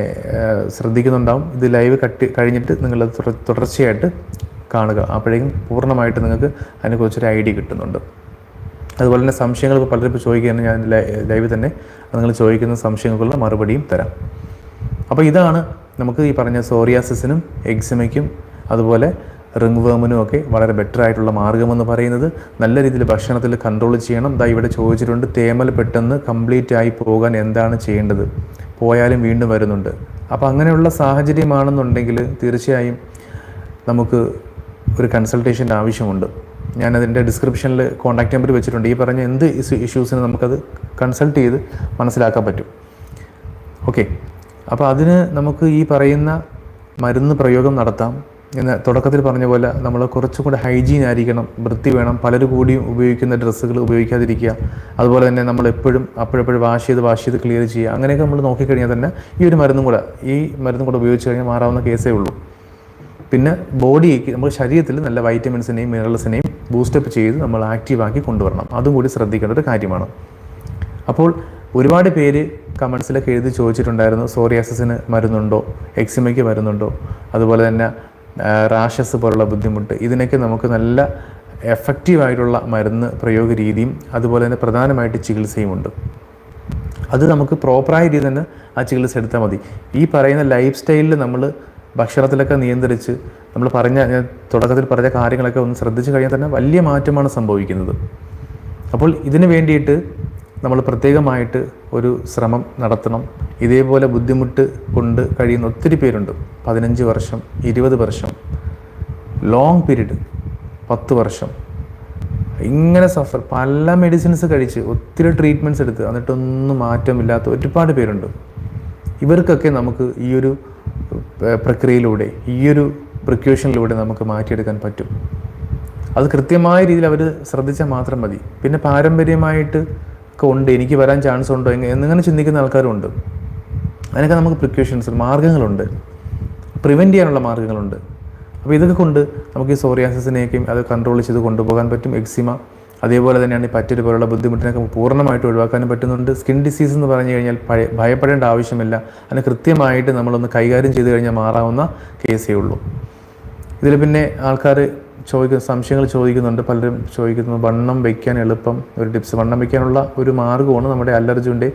ശ്രദ്ധിക്കുന്നുണ്ടാവും. ഇത് ലൈവ് കട്ട് കഴിഞ്ഞിട്ട് നിങ്ങളത് തുടർച്ചയായിട്ട് കാണുക. അപ്പോഴേക്കും പൂർണമായിട്ട് നിങ്ങൾക്ക് അതിനെക്കുറിച്ചൊരു ഐഡിയ കിട്ടുന്നുണ്ട്. അതുപോലെ തന്നെ സംശയങ്ങൾ പലരും ഇപ്പോൾ ചോദിക്കുകയാണ്. ഞാൻ ലൈവ് തന്നെ നിങ്ങൾ ചോദിക്കുന്ന സംശയങ്ങൾക്കുള്ള മറുപടിയും തരാം. അപ്പോൾ ഇതാണ് നമുക്ക് ഈ പറഞ്ഞ സോറിയാസിസിനും എക്സിമയ്ക്കും അതുപോലെ റിംഗ് വേമിനും ഒക്കെ വളരെ ബെറ്റർ ആയിട്ടുള്ള മാർഗമെന്ന് പറയുന്നത് നല്ല രീതിയിൽ ഭക്ഷണത്തിൽ കൺട്രോൾ ചെയ്യണം. ദാ ഇവിടെ ചോദിച്ചിട്ടുണ്ട് തേമൽ പെട്ടെന്ന് കംപ്ലീറ്റ് ആയി പോകാൻ എന്താണ് ചെയ്യേണ്ടത്? പോയാലും വീണ്ടും വരുന്നുണ്ട്. അപ്പോൾ അങ്ങനെയുള്ള സാഹചര്യമാണെന്നുണ്ടെങ്കിൽ തീർച്ചയായും നമുക്ക് ഒരു കൺസൾട്ടേഷന്റെ ആവശ്യമുണ്ട്. ഞാനതിന്റെ ഡിസ്ക്രിപ്ഷനിൽ കോൺടാക്ട് നമ്പർ വെച്ചിട്ടുണ്ട്. ഈ പറഞ്ഞ എന്ത് ഇഷ്യൂസിന് നമുക്കത് കൺസൾട്ട് ചെയ്ത് മനസ്സിലാക്കാൻ പറ്റും. ഓക്കെ അപ്പോൾ അതിന് നമുക്ക് ഈ പറയുന്ന മരുന്ന് പ്രയോഗം നടത്താം. എന്ന് തുടക്കത്തിൽ പറഞ്ഞ പോലെ നമ്മൾ കുറച്ചും കൂടെ ഹൈജീൻ ആയിരിക്കണം വൃത്തി വേണം പലരും കൂടിയും ഉപയോഗിക്കുന്ന ഡ്രസ്സുകൾ ഉപയോഗിക്കാതിരിക്കുക അതുപോലെ തന്നെ നമ്മൾ എപ്പോഴും അപ്പോഴെപ്പോഴും വാഷ് ചെയ്ത് വാഷ് ചെയ്ത് ക്ലിയർ ചെയ്യുക അങ്ങനെയൊക്കെ നമ്മൾ നോക്കിക്കഴിഞ്ഞാൽ തന്നെ ഈ ഒരു മരുന്നും കൂടെ ഈ മരുന്നും കൂടെ ഉപയോഗിച്ച് കഴിഞ്ഞാൽ മാറാവുന്ന കേസേ ഉള്ളൂ. പിന്നെ ബോഡിക്ക് നമ്മുടെ ശരീരത്തിൽ നല്ല വൈറ്റമിൻസിനെയും മിനറൽസിനെയും ബൂസ്റ്റപ്പ് ചെയ്ത് നമ്മൾ ആക്റ്റീവാക്കി കൊണ്ടുവരണം. അതും കൂടി ശ്രദ്ധിക്കേണ്ട ഒരു കാര്യമാണ്. അപ്പോൾ ഒരുപാട് പേര് കമൻസിലൊക്കെ എഴുതി ചോദിച്ചിട്ടുണ്ടായിരുന്നു സോറിയാസിന് മരുന്നുണ്ടോ എക്സിമയ്ക്ക് മരുന്നുണ്ടോ അതുപോലെ തന്നെ റാഷസ് പോലുള്ള ബുദ്ധിമുട്ട്. ഇതിനൊക്കെ നമുക്ക് നല്ല എഫക്റ്റീവായിട്ടുള്ള മരുന്ന് പ്രയോഗ രീതിയും അതുപോലെ തന്നെ പ്രധാനമായിട്ട് ചികിത്സയുമുണ്ട് അത് നമുക്ക് പ്രോപ്പറായ രീതിയിൽ തന്നെ ആ ചികിത്സ എടുത്താൽ മതി. ഈ പറയുന്ന ലൈഫ് സ്റ്റൈലിൽ നമ്മൾ ഭക്ഷണത്തിലൊക്കെ നിയന്ത്രിച്ച് നമ്മൾ പറഞ്ഞ ഞാൻ തുടക്കത്തിൽ പറഞ്ഞ കാര്യങ്ങളൊക്കെ ഒന്ന് ശ്രദ്ധിച്ചു കഴിഞ്ഞാൽ തന്നെ വലിയ മാറ്റമാണ് സംഭവിക്കുന്നത്. അപ്പോൾ ഇതിന് വേണ്ടിയിട്ട് നമ്മൾ പ്രത്യേകമായിട്ട് ഒരു ശ്രമം നടത്തണം. ഇതേപോലെ ബുദ്ധിമുട്ട് കൊണ്ട് കഴിയുന്ന ഒത്തിരി പേരുണ്ട്. പതിനഞ്ച് വർഷം ഇരുപത് വർഷം ലോങ് പീരീഡ് പത്ത് വർഷം. ഇങ്ങനെ സഫർ പല മെഡിസിൻസ് കഴിച്ച് ഒത്തിരി ട്രീറ്റ്മെന്റ്സ് എടുത്ത് എന്നിട്ടൊന്നും മാറ്റമില്ലാത്ത ഒരുപാട് പേരുണ്ട്. ഇവർക്കൊക്കെ നമുക്ക് ഈ ഒരു പ്രക്രിയയിലൂടെ ഈ ഒരു പ്രിക്യൂഷനിലൂടെ നമുക്ക് മാറ്റിയെടുക്കാൻ പറ്റും. അത് കൃത്യമായ രീതിയിൽ അവർ ശ്രദ്ധിച്ചാൽ മാത്രം മതി. പിന്നെ പാരമ്പര്യമായിട്ട് ഒക്കെ ഉണ്ട് എനിക്ക് വരാൻ ചാൻസ് ഉണ്ടോ എന്നിങ്ങനെ ചിന്തിക്കുന്ന ആൾക്കാരുണ്ട്. അതിനൊക്കെ നമുക്ക് പ്രിക്യൂഷൻസ് മാർഗങ്ങളുണ്ട് പ്രിവെന്റ് ചെയ്യാനുള്ള മാർഗങ്ങളുണ്ട് അപ്പോൾ ഇതൊക്കെ കൊണ്ട് നമുക്ക് ഈ സോറിയാസിസിനെയൊക്കെയും അത് കൺട്രോൾ ചെയ്ത് കൊണ്ടുപോകാൻ പറ്റും. എക്സിമ അതേപോലെ തന്നെയാണ് ഈ പറ്റൊരു പോലുള്ള ബുദ്ധിമുട്ടിനൊക്കെ പൂർണമായിട്ട് ഒഴിവാക്കാനും പറ്റുന്നുണ്ട്. സ്കിൻ ഡിസീസ് എന്ന് പറഞ്ഞു കഴിഞ്ഞാൽ ഭയ- ഭയപ്പെടേണ്ട ആവശ്യമില്ല. അതിന് കൃത്യമായിട്ട് നമ്മളൊന്ന് കൈകാര്യം ചെയ്ത് കഴിഞ്ഞാൽ മാറാവുന്ന കേസേ ഉള്ളൂ ഇതിൽ പിന്നെ ആൾക്കാർ ചോദിക്കുന്ന സംശയങ്ങൾ ചോദിക്കുന്നുണ്ട് പലരും ചോദിക്കുന്നു വണ്ണം വയ്ക്കാൻ എളുപ്പം ഒരു ടിപ്സ്. വണ്ണം വയ്ക്കാനുള്ള ഒരു മാർഗമാണ് നമ്മുടെ അലർജുന്റെ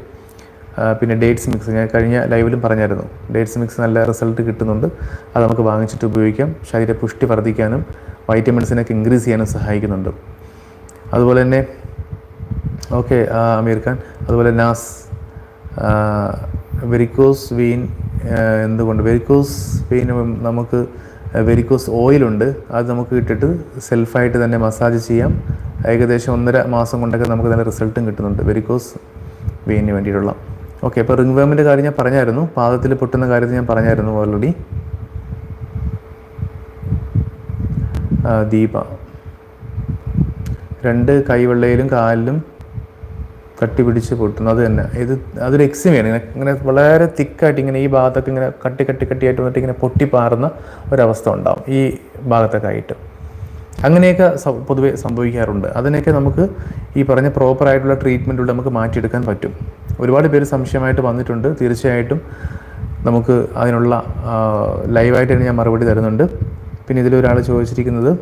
പിന്നെ ഡേറ്റ്സ് മിക്സ്. ഞാൻ കഴിഞ്ഞ ലൈവിലും പറഞ്ഞായിരുന്നു ഡേറ്റ്സ് മിക്സ് നല്ല റിസൾട്ട് കിട്ടുന്നുണ്ട് അത് നമുക്ക് വാങ്ങിച്ചിട്ട് ഉപയോഗിക്കാം. ശരീര പുഷ്ടി വർദ്ധിക്കാനും വൈറ്റമിൻസിനൊക്കെ ഇൻക്രീസ് ചെയ്യാനും സഹായിക്കുന്നുണ്ട്. അതുപോലെ തന്നെ ഓക്കെ അമീർ ഖാൻ അതുപോലെ നാസ് വെരിക്കോസ് വീൻ എന്തുകൊണ്ട്? വെരിക്കോസ് വീൻ നമുക്ക് വെരിക്കോസ് ഓയിലുണ്ട് അത് നമുക്ക് ഇട്ടിട്ട് സെൽഫായിട്ട് തന്നെ മസാജ് ചെയ്യാം. ഏകദേശം ഒന്നര മാസം കൊണ്ടൊക്കെ നമുക്ക് നല്ല റിസൾട്ടും കിട്ടുന്നുണ്ട് വെരിക്കോസ് വെയിന് വേണ്ടിയിട്ടുള്ള. ഓക്കെ അപ്പോൾ റിംഗ് വേമിന്റെ കാര്യം ഞാൻ പറഞ്ഞായിരുന്നു. പാദത്തിൽ പൊട്ടുന്ന കാര്യത്തിൽ ഞാൻ പറഞ്ഞായിരുന്നു ഓൾറെഡി ദീപ. രണ്ട് കൈവെള്ളയിലും കാലിലും കട്ടി പിടിച്ച് പൊട്ടുന്നു. അത് തന്നെ. ഇത് അതൊരു എക്സിമയാണ് ഇങ്ങനെ ഇങ്ങനെ വളരെ തിക്കായിട്ട് ഇങ്ങനെ ഈ ഭാഗത്തൊക്കെ ഇങ്ങനെ കട്ടി കട്ടി കട്ടിയായിട്ട് വന്നിട്ട് ഇങ്ങനെ പൊട്ടിപ്പാറുന്ന ഒരവസ്ഥ ഉണ്ടാവും ഈ ഭാഗത്തൊക്കെ ആയിട്ട്. അങ്ങനെയൊക്കെ പൊതുവെ സംഭവിക്കാറുണ്ട്. അതിനൊക്കെ നമുക്ക് ഈ പറഞ്ഞ പ്രോപ്പർ ആയിട്ടുള്ള ട്രീറ്റ്മെന്റിലൂടെ നമുക്ക് മാറ്റിയെടുക്കാൻ പറ്റും. ഒരുപാട് പേര് സംശയമായിട്ട് വന്നിട്ടുണ്ട്. തീർച്ചയായിട്ടും നമുക്ക് അതിനുള്ള ലൈവായിട്ട് തന്നെ ഞാൻ മറുപടി തരുന്നുണ്ട്. പിന്നെ ഇതിലൊരാൾ ചോദിച്ചിരിക്കുന്നത്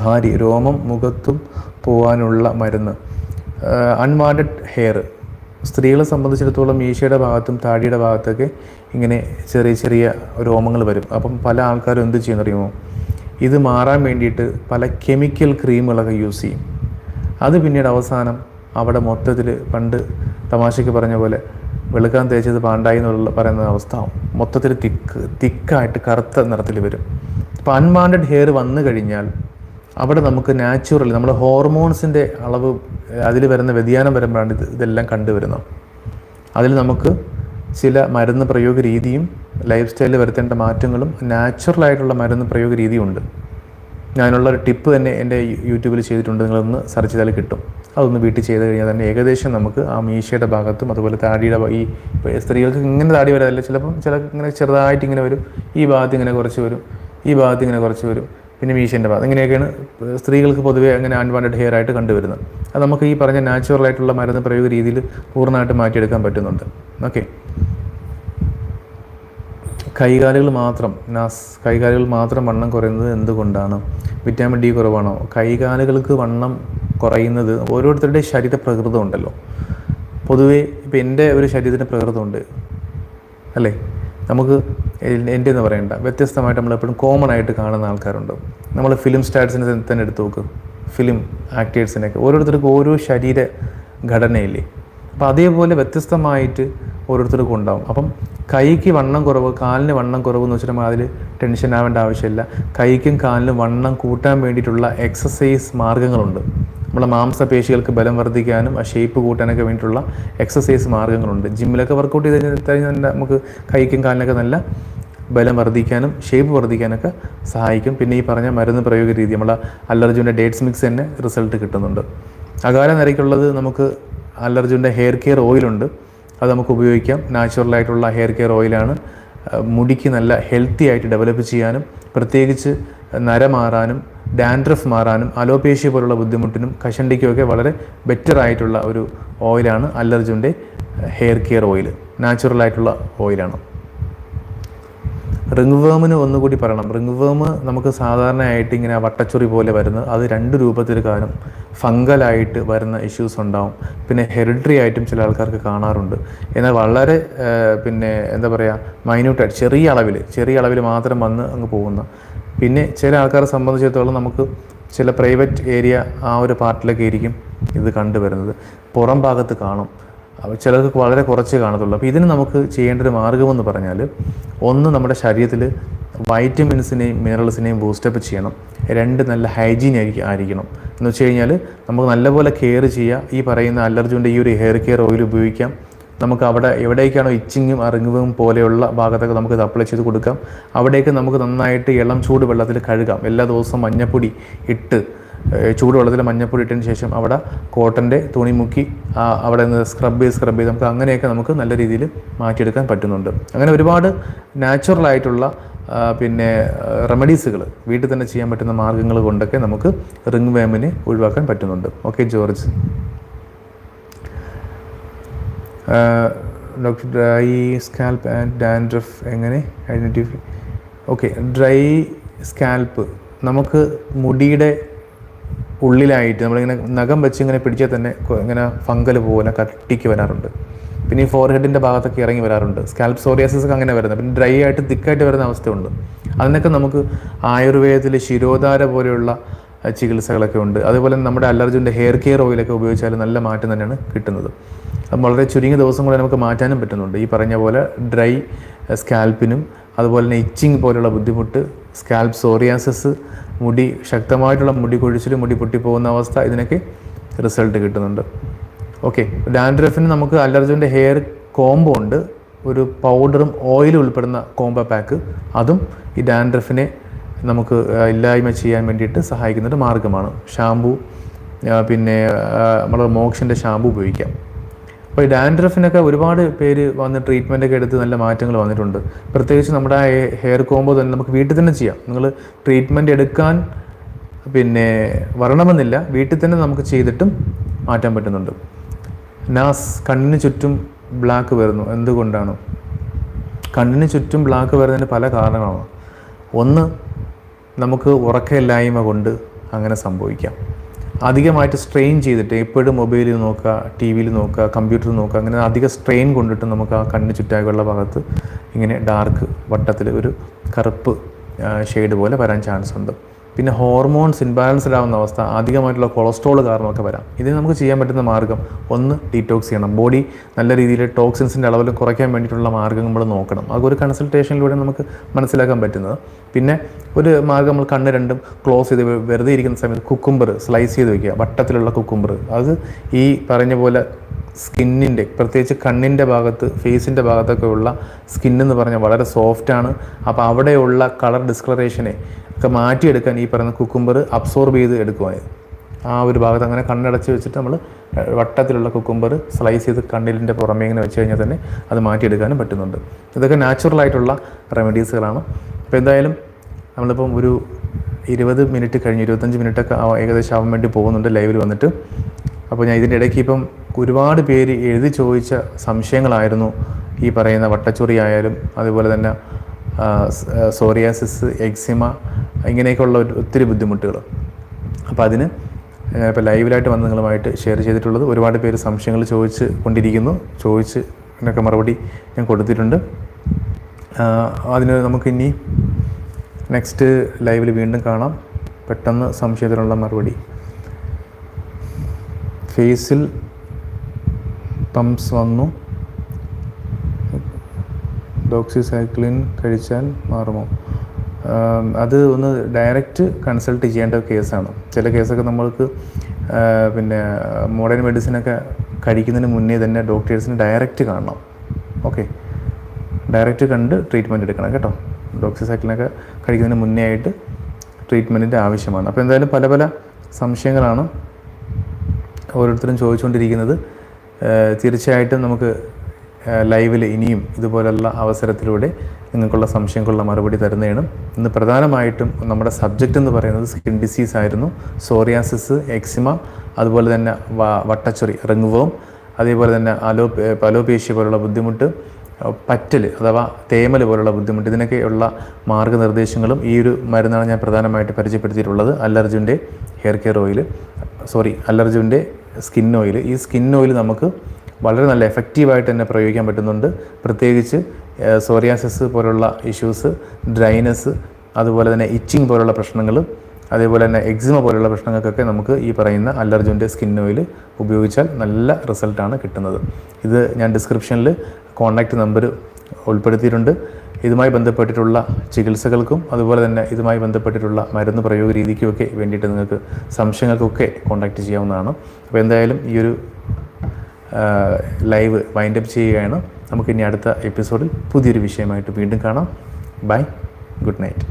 ഭാര്യ രോമം മുഖത്തും പോവാനുള്ള മരുന്ന്. അൺവാണ്ടഡ് ഹെയർ സ്ത്രീകളെ സംബന്ധിച്ചിടത്തോളം മീശയുടെ ഭാഗത്തും താടിയുടെ ഭാഗത്തൊക്കെ ഇങ്ങനെ ചെറിയ ചെറിയ രോമങ്ങൾ വരും. അപ്പം പല ആൾക്കാരും എന്ത് ചെയ്യുന്നറിയുമോ? ഇത് മാറാൻ വേണ്ടിയിട്ട് പല കെമിക്കൽ ക്രീമുകളൊക്കെ യൂസ് ചെയ്യും. അത് പിന്നീട് അവസാനം അവിടെ മൊത്തത്തിൽ പണ്ട് തമാശയ്ക്ക് പറഞ്ഞ പോലെ വെളുക്കാൻ തേച്ചത് പാണ്ടായി എന്നുള്ള പറയുന്ന അവസ്ഥ മൊത്തത്തിൽ തിക്ക് തിക്കായിട്ട് കറുത്ത നിറത്തിൽ വരും. അപ്പോൾ അൺവാണ്ടഡ് ഹെയർ വന്നു കഴിഞ്ഞാൽ അവിടെ നമുക്ക് നാച്ചുറലി നമ്മുടെ ഹോർമോൺസിന്റെ അളവ് അതിൽ വരുന്ന വ്യതിയാനം വരുമ്പോഴാണ് ഇത് ഇതെല്ലാം കണ്ടുവരുന്നത്. അതിൽ നമുക്ക് ചില മരുന്ന് പ്രയോഗ രീതിയും ലൈഫ് സ്റ്റൈലിൽ വരുത്തേണ്ട മാറ്റങ്ങളും നാച്ചുറലായിട്ടുള്ള മരുന്ന് പ്രയോഗ രീതിയും ഉണ്ട്. ഞാനുള്ള ഒരു ടിപ്പ് തന്നെ എന്റെ യൂട്യൂബിൽ ചെയ്തിട്ടുണ്ട്. നിങ്ങളൊന്ന് സെർച്ച് ചെയ്താൽ കിട്ടും. അതൊന്ന് വീട്ടിൽ ചെയ്ത് കഴിഞ്ഞാൽ തന്നെ ഏകദേശം നമുക്ക് ആ മീശയുടെ ഭാഗത്തും അതുപോലെ താടിയുടെ ഈ സ്ത്രീകൾക്ക് ഇങ്ങനെ താടി വരാതല്ല ചിലപ്പം ചില ഇങ്ങനെ ചെറുതായിട്ട് ഇങ്ങനെ വരും. ഈ ഭാഗത്ത് ഇങ്ങനെ കുറച്ച് വരും. ഈ ഭാഗത്ത് ഇങ്ങനെ കുറച്ച് വരും. പിന്നെ മീശേന്റെ ഭാഗം. ഇങ്ങനെയൊക്കെയാണ് സ്ത്രീകൾക്ക് പൊതുവേ അങ്ങനെ അൺവാണ്ടഡ് ഹെയർ ആയിട്ട് കണ്ടുവരുന്നത്. അത് നമുക്ക് ഈ പറഞ്ഞ നാച്ചുറൽ ആയിട്ടുള്ള മരുന്ന് പ്രയോഗ രീതിയിൽ പൂർണമായിട്ട് മാറ്റിയെടുക്കാൻ പറ്റുന്നുണ്ട്. ഓക്കെ കൈകാലുകൾ മാത്രം നാസ് കൈകാലുകൾ മാത്രം വണ്ണം കുറയുന്നത് എന്തുകൊണ്ടാണ്? വിറ്റാമിൻ ഡി കുറവാണോ? കൈകാലുകൾക്ക് വണ്ണം കുറയുന്നത് ഓരോരുത്തരുടെയും ശരീര പ്രകൃതം ഉണ്ടല്ലോ. പൊതുവേ ഇപ്പം എന്റെ ഒരു ശരീരത്തിന്റെ പ്രകൃതമുണ്ട് അല്ലേ? നമുക്ക് എന്റെ എന്ന് പറയണ്ട. വ്യത്യസ്തമായിട്ട് നമ്മളെപ്പോഴും കോമൺ ആയിട്ട് കാണുന്ന ആൾക്കാരുണ്ട് നമ്മൾ ഫിലിം സ്റ്റാർസിനെ തന്നെ- എടുത്ത് നോക്ക്. ഫിലിം ആക്ടേഴ്സിനൊക്കെ ഓരോരുത്തർക്കും ഓരോ ശരീര ഘടനയില്ലേ? അപ്പോൾ അതേപോലെ വ്യത്യസ്തമായിട്ട് ഓരോരുത്തർക്കും ഉണ്ടാവും. അപ്പം കൈക്ക് വണ്ണം കുറവ് കാലിന് വണ്ണം കുറവ് എന്ന് വെച്ചാൽ നമ്മൾ അതിൽ ടെൻഷൻ ആവേണ്ട ആവശ്യമില്ല. കൈക്കും കാലിനും വണ്ണം കൂട്ടാൻ വേണ്ടിയിട്ടുള്ള എക്സസൈസ് മാർഗങ്ങളുണ്ട് നമ്മളെ മാംസപേശികൾക്ക് ബലം വർദ്ധിക്കാനും ആ ഷേപ്പ് കൂട്ടാനൊക്കെ വേണ്ടിയിട്ടുള്ള എക്സസൈസ് മാർഗങ്ങളുണ്ട് ജിമ്മിലൊക്കെ വർക്കൗട്ട് ചെയ്ത് കഴിഞ്ഞാൽ നമുക്ക് കൈക്കും കാലിനൊക്കെ നല്ല ബലം വർദ്ധിക്കാനും ഷേപ്പ് വർദ്ധിക്കാനൊക്കെ സഹായിക്കും. പിന്നെ ഈ പറഞ്ഞ മരുന്ന് പ്രയോഗ രീതി നമ്മളെ അലർജുന്റെ ഡേറ്റ്സ് മിക്സ് തന്നെ റിസൾട്ട് കിട്ടുന്നുണ്ട്. അകാല നിരക്കുള്ളത് നമുക്ക് അലർജുന്റെ ഹെയർ കെയർ ഓയിലുണ്ട് അത് നമുക്ക് ഉപയോഗിക്കാം. നാച്ചുറലായിട്ടുള്ള ഹെയർ കെയർ ഓയിലാണ് മുടിക്ക് നല്ല ഹെൽത്തി ആയിട്ട് ഡെവലപ്പ് ചെയ്യാനും പ്രത്യേകിച്ച് നര മാറാനും ഡാൻഡ്രഫ് മാറാനും അലോപേഷ്യ പോലുള്ള ബുദ്ധിമുട്ടിനും കഷണ്ടിക്കുമൊക്കെ വളരെ ബെറ്റർ ആയിട്ടുള്ള ഒരു ഓയിലാണ് അല്ലർജുന്റെ ഹെയർ കെയർ ഓയിൽ നാച്ചുറലായിട്ടുള്ള ഓയിലാണ് റിംഗ് വേമിന് ഒന്നുകൂടി പറയണം. റിംഗ് വേം നമുക്ക് സാധാരണയായിട്ട് ഇങ്ങനെ വട്ടച്ചൊറി പോലെ വരുന്നത് അത് രണ്ട് രൂപത്തിൽ കാരണം ഫംഗലായിട്ട് വരുന്ന ഇഷ്യൂസ് ഉണ്ടാവും. പിന്നെ ഹെറിഡറി ആയിട്ടും ചില ആൾക്കാർക്ക് കാണാറുണ്ട്. എന്നാൽ വളരെ പിന്നെ എന്താ പറയുക മൈന്യൂട്ടായിട്ട് ചെറിയ അളവിൽ ചെറിയ അളവിൽ മാത്രം വന്ന് അങ്ങ് പോകുന്ന പിന്നെ ചില ആൾക്കാരെ സംബന്ധിച്ചിടത്തോളം നമുക്ക് ചില പ്രൈവറ്റ് ഏരിയ ആ ഒരു പാർട്ടിലൊക്കെ ആയിരിക്കും ഇത് കണ്ടുവരുന്നത്. പുറം ഭാഗത്ത് കാണും. ചിലർക്ക് വളരെ കുറച്ച് കാണത്തുള്ളൂ. അപ്പോൾ ഇതിന് നമുക്ക് ചെയ്യേണ്ട ഒരു മാർഗമെന്ന് പറഞ്ഞാൽ ഒന്ന് നമ്മുടെ ശരീരത്തിൽ വൈറ്റമിൻസിനെയും മിനറൽസിനെയും ബൂസ്റ്റപ്പ് ചെയ്യണം. രണ്ട് നല്ല ഹൈജീൻ ആയിരിക്കും ആയിരിക്കണം. എന്ന് വെച്ച് കഴിഞ്ഞാൽ നമുക്ക് നല്ലപോലെ കെയർ ചെയ്യുക ഈ പറയുന്ന അലർജിന്റെ ഈ ഒരു ഹെയർ കെയർ ഓയിൽ ഉപയോഗിക്കാം. നമുക്ക് അവിടെ എവിടേക്കാണോ ഇച്ചിങ്ങും അറിങ്ങും പോലെയുള്ള ഭാഗത്തൊക്കെ നമുക്ക് ഇത് അപ്ലൈ ചെയ്ത് കൊടുക്കാം. അവിടേക്ക് നമുക്ക് നന്നായിട്ട് ഇളം ചൂട് വെള്ളത്തിൽ കഴുകാം. എല്ലാ ദിവസവും മഞ്ഞപ്പൊടി ഇട്ട് ചൂടുവെള്ളത്തിൽ മഞ്ഞപ്പൊടി ഇട്ടതിന് ശേഷം അവിടെ കോട്ടന്റെ തുണി മുക്കി അവിടെ നിന്ന് സ്ക്രബ് ചെയ്ത് സ്ക്രബ് ചെയ്ത് നമുക്ക് അങ്ങനെയൊക്കെ നമുക്ക് നല്ല രീതിയിൽ മാറ്റിയെടുക്കാൻ പറ്റുന്നുണ്ട്. അങ്ങനെ ഒരുപാട് നാച്ചുറലായിട്ടുള്ള പിന്നെ റെമഡീസുകൾ വീട്ടിൽ തന്നെ ചെയ്യാൻ പറ്റുന്ന മാർഗങ്ങൾ കൊണ്ടൊക്കെ നമുക്ക് റിംഗ് വേമിനെ ഒഴിവാക്കാൻ പറ്റുന്നുണ്ട്. Okay George. Doctor dry scalp and dandruff എങ്ങനെ? ഐഡന്റിഫൈ ഓക്കെ ഡ്രൈ സ്കാൽപ്പ് നമുക്ക് മുടിയുടെ ഉള്ളിലായിട്ട് നമ്മളിങ്ങനെ നഖം വെച്ച് ഇങ്ങനെ പിടിച്ചാൽ തന്നെ ഇങ്ങനെ ഫംഗൽ പോലെ കട്ടിക്ക് വരാറുണ്ട്. പിന്നെ ഈ ഫോർഹെഡിന്റെ ഭാഗത്തൊക്കെ ഇറങ്ങി വരാറുണ്ട്. സ്കാൽപ്പ് സോറിയാസിസ് ഒക്കെ അങ്ങനെ വരുന്നത്. പിന്നെ ഡ്രൈ ആയിട്ട് തിക്കായിട്ട് വരുന്ന അവസ്ഥയുണ്ട്. അതിനൊക്കെ നമുക്ക് ആയുർവേദത്തിൽ ശിരോധാര പോലെയുള്ള ചികിത്സകളൊക്കെ ഉണ്ട്. അതുപോലെ നമ്മുടെ അലർജിന്റെ ഹെയർ കെയർ ഓയിലൊക്കെ ഉപയോഗിച്ചാൽ നല്ല മാറ്റം തന്നെയാണ് കിട്ടുന്നത്. അത് വളരെ ചുരുങ്ങിയ ദിവസം കൊണ്ട് നമുക്ക് മാറ്റാനും പറ്റുന്നുണ്ട്. ഈ പറഞ്ഞ പോലെ ഡ്രൈ സ്കാൽപ്പിനും അതുപോലെ തന്നെ ഇച്ചിങ് പോലുള്ള ബുദ്ധിമുട്ട് സ്കാൽപ്പ് സോറിയാസിസ് മുടി ശക്തമായിട്ടുള്ള മുടി കൊഴിച്ചിൽ മുടി പൊട്ടിപ്പോകുന്ന അവസ്ഥ ഇതിനൊക്കെ റിസൾട്ട് കിട്ടുന്നുണ്ട്. ഓക്കെ ഡാൻഡ്രഫിന് നമുക്ക് അലർജിന്റെ ഹെയർ കോംബോ ഉണ്ട്. ഒരു പൗഡറും ഓയിലും ഉൾപ്പെടുന്ന കോംബോ പാക്ക് അതും ഈ ഡാൻഡ്രഫിനെ നമുക്ക് ഇല്ലായ്മ ചെയ്യാൻ വേണ്ടിയിട്ട് സഹായിക്കുന്ന ഒരു മാർഗമാണ് ഷാമ്പു പിന്നെ നമ്മൾ മോക്ഷന്റെ ഷാമ്പു ഉപയോഗിക്കാം. അപ്പോൾ ഡാൻഡ്രഫിനൊക്കെ ഒരുപാട് പേര് വന്ന് ട്രീറ്റ്മെന്റ് ഒക്കെ എടുത്ത് നല്ല മാറ്റങ്ങൾ വന്നിട്ടുണ്ട്. പ്രത്യേകിച്ച് നമ്മുടെ ഹെയർ കോംബോ തന്നെ നമുക്ക് വീട്ടിൽ തന്നെ ചെയ്യാം. നിങ്ങൾ ട്രീറ്റ്മെന്റ് എടുക്കാൻ പിന്നെ വരണമെന്നില്ല. വീട്ടിൽ തന്നെ നമുക്ക് ചെയ്തിട്ടും മാറ്റാൻ പറ്റുന്നുണ്ട്. നാസ് കണ്ണിന് ചുറ്റും ബ്ലാക്ക് വരുന്നു. എന്തുകൊണ്ടാണ്? കണ്ണിന് ചുറ്റും ബ്ലാക്ക് വരുന്നതിന് പല കാരണങ്ങളാണ്. ഒന്ന് നമുക്ക് ഉറക്കമില്ലായ്മ കൊണ്ട് അങ്ങനെ സംഭവിക്കാം. അധികമായിട്ട് സ്ട്രെയിൻ ചെയ്തിട്ട് എപ്പോഴും മൊബൈലിൽ നോക്കുക ടി വിയിൽ നോക്കുക കമ്പ്യൂട്ടറിൽ നോക്കുക അങ്ങനെ അധിക സ്ട്രെയിൻ കൊണ്ടിട്ട് നമുക്ക് ആ കണ്ണിന് ചുറ്റാകുള്ള ഭാഗത്ത് ഇങ്ങനെ ഡാർക്ക് വട്ടത്തിൽ ഒരു കറുപ്പ് ഷെയ്ഡ് പോലെ വരാൻ ചാൻസ് ഉണ്ട്. പിന്നെ ഹോർമോൺസ് ഇൻബാലൻസ്ഡ് ആവുന്ന അവസ്ഥ അധികമായിട്ടുള്ള കൊളസ്ട്രോൾ കാരണമൊക്കെ വരാം. ഇതിന് നമുക്ക് ചെയ്യാൻ പറ്റുന്ന മാർഗം ഒന്ന് ഡീറ്റോക്സ് ചെയ്യണം. ബോഡി നല്ല രീതിയിൽ ടോക്സിൻസിന്റെ അളവിൽ കുറയ്ക്കാൻ വേണ്ടിയിട്ടുള്ള മാർഗം നമ്മൾ നോക്കണം. അതൊരു കൺസൾട്ടേഷനിലൂടെ നമുക്ക് മനസ്സിലാക്കാൻ പറ്റുന്നത്. പിന്നെ ഒരു മാർഗം നമ്മൾ കണ്ണ് രണ്ടും ക്ലോസ് ചെയ്ത് വെറുതെ ഇരിക്കുന്ന സമയത്ത് കുക്കുംബർ സ്ലൈസ് ചെയ്ത് വെക്കുക. വട്ടത്തിലുള്ള കുക്കുംബർ അത് ഈ പറഞ്ഞ പോലെ സ്കിന്നിന്റെ പ്രത്യേകിച്ച് കണ്ണിന്റെ ഭാഗത്ത് ഫേസിന്റെ ഭാഗത്തൊക്കെ ഉള്ള സ്കിന്നെന്ന് പറഞ്ഞാൽ വളരെ സോഫ്റ്റാണ് അപ്പോൾ അവിടെയുള്ള കളർ ഡിസ്കളറേഷനെ ഒക്കെ മാറ്റിയെടുക്കാൻ ഈ പറയുന്ന കുക്കുംബർ അബ്സോർബ് ചെയ്ത് എടുക്കുവായത് ആ ഒരു ഭാഗത്ത് അങ്ങനെ കണ്ണടച്ച് വെച്ചിട്ട് നമ്മൾ വട്ടത്തിലുള്ള കുക്കുംബർ സ്ലൈസ് ചെയ്ത് കണ്ണിലിന്റെ പുറമേ ഇങ്ങനെ വെച്ച് കഴിഞ്ഞാൽ തന്നെ അത് മാറ്റിയെടുക്കാനും പറ്റുന്നുണ്ട്. ഇതൊക്കെ നാച്ചുറലായിട്ടുള്ള റെമഡീസുകളാണ് അപ്പോൾ എന്തായാലും നമ്മളിപ്പം ഒരു ഇരുപത് മിനിറ്റ് കഴിഞ്ഞ് ഇരുപത്തഞ്ച് മിനിറ്റൊക്കെ ഏകദേശം ആവാൻ വേണ്ടി പോകുന്നുണ്ട് ലൈവിൽ വന്നിട്ട്. അപ്പോൾ ഞാൻ ഇതിന്റെ ഇടയ്ക്ക് ഇപ്പം ഒരുപാട് പേര് എഴുതി ചോദിച്ച സംശയങ്ങളായിരുന്നു ഈ പറയുന്ന വട്ടച്ചൊറി ആയാലും അതുപോലെ തന്നെ സോറിയാസിസ് എക്സിമ ഇങ്ങനെയൊക്കെയുള്ള ഒത്തിരി ബുദ്ധിമുട്ടുകൾ. അപ്പോൾ അതിന് ഇപ്പോൾ ലൈവിലായിട്ട് വന്ന് നിങ്ങളുമായിട്ട് ഷെയർ ചെയ്തിട്ടുള്ളത് ഒരുപാട് പേര് സംശയങ്ങൾ ചോദിച്ച് കൊണ്ടിരിക്കുന്നു. ചോദിച്ച് അതിനൊക്കെ മറുപടി ഞാൻ കൊടുത്തിട്ടുണ്ട്. അതിന് നമുക്കിനി നെക്സ്റ്റ് ലൈവിൽ വീണ്ടും കാണാം. പെട്ടെന്ന് സംശയത്തിനുള്ള മറുപടി. ഫേസിൽ പംസ് വന്നു. ഡോക്സിസൈക്ലിൻ കഴിച്ചാൽ മാറുമോ? അത് ഒന്ന് ഡയറക്റ്റ് കൺസൾട്ട് ചെയ്യേണ്ട കേസാണ്. ചില കേസൊക്കെ നമ്മൾക്ക് പിന്നെ മോഡേൺ മെഡിസിനൊക്കെ കഴിക്കുന്നതിന് മുന്നേ തന്നെ ഡോക്ടേഴ്സിന് ഡയറക്റ്റ് കാണണം. ഓക്കെ ഡയറക്റ്റ് കണ്ട് ട്രീറ്റ്മെന്റ് എടുക്കണം കേട്ടോ. ഡോക്സിസൈക്ലിനൊക്കെ കഴിക്കുന്നതിന് മുന്നേ ആയിട്ട് ട്രീറ്റ്മെന്റിന്റെ ആവശ്യമാണ്. അപ്പോൾ എന്തായാലും പല പല സംശയങ്ങളാണ് ഓരോരുത്തരും ചോദിച്ചുകൊണ്ടിരിക്കുന്നത്. തീർച്ചയായിട്ടും നമുക്ക് ലൈവിൽ ഇനിയും ഇതുപോലുള്ള അവസരത്തിലൂടെ നിങ്ങൾക്കുള്ള സംശയങ്ങൾക്കുള്ള മറുപടി തരുന്നതാണ്. ഇന്ന് പ്രധാനമായിട്ടും നമ്മുടെ സബ്ജക്റ്റ് എന്ന് പറയുന്നത് സ്കിൻ ഡിസീസ് ആയിരുന്നു. സോറിയാസിസ് എക്സിമ അതുപോലെ തന്നെ വട്ടച്ചൊറി റിങ്ങുവവും അതേപോലെ തന്നെ അലോ അലോപേഷ്യ പോലുള്ള ബുദ്ധിമുട്ട് പറ്റൽ അഥവാ തേമൽ പോലുള്ള ബുദ്ധിമുട്ട് ഇതിനൊക്കെയുള്ള മാർഗനിർദ്ദേശങ്ങളും ഈ ഒരു മരുന്നാണ് ഞാൻ പ്രധാനമായിട്ട് പരിചയപ്പെടുത്തിയിട്ടുള്ളത്. അലർജിന്റെ ഹെയർ കെയർ ഓയിൽ സോറി അലർജിന്റെ സ്കിൻ ഓയിൽ ഈ സ്കിൻ ഓയിൽ നമുക്ക് വളരെ നല്ല എഫക്റ്റീവായിട്ട് തന്നെ പ്രയോഗിക്കാൻ പറ്റുന്നുണ്ട്. പ്രത്യേകിച്ച് സോറിയാസിസ് പോലുള്ള ഇഷ്യൂസ് ഡ്രൈനസ് അതുപോലെ തന്നെ ഇച്ചിങ് പോലുള്ള പ്രശ്നങ്ങൾ അതേപോലെ തന്നെ എക്സിമ പോലുള്ള പ്രശ്നങ്ങൾക്കൊക്കെ നമുക്ക് ഈ പറയുന്ന അല്ലർജുന്റെ സ്കിൻ ഓയിൽ ഉപയോഗിച്ചാൽ നല്ല റിസൾട്ടാണ് കിട്ടുന്നത്. ഇത് ഞാൻ ഡിസ്ക്രിപ്ഷനിൽ കോൺടാക്റ്റ് നമ്പർ ഉൾപ്പെടുത്തിയിട്ടുണ്ട്. ഇതുമായി ബന്ധപ്പെട്ടിട്ടുള്ള ചികിത്സകൾക്കും അതുപോലെ തന്നെ ഇതുമായി ബന്ധപ്പെട്ടിട്ടുള്ള മരുന്ന് പ്രയോഗ രീതിക്കുമൊക്കെ വേണ്ടിയിട്ട് നിങ്ങൾക്ക് സംശയങ്ങൾക്കൊക്കെ കോൺടാക്റ്റ് ചെയ്യാവുന്നതാണ്. അപ്പോൾ എന്തായാലും ഈ ഒരു ലൈവ് വൈൻഡപ്പ് ചെയ്യുകയാണ്. നമുക്കിനി അടുത്ത എപ്പിസോഡിൽ പുതിയൊരു വിഷയമായിട്ട് വീണ്ടും കാണാം. Bye good night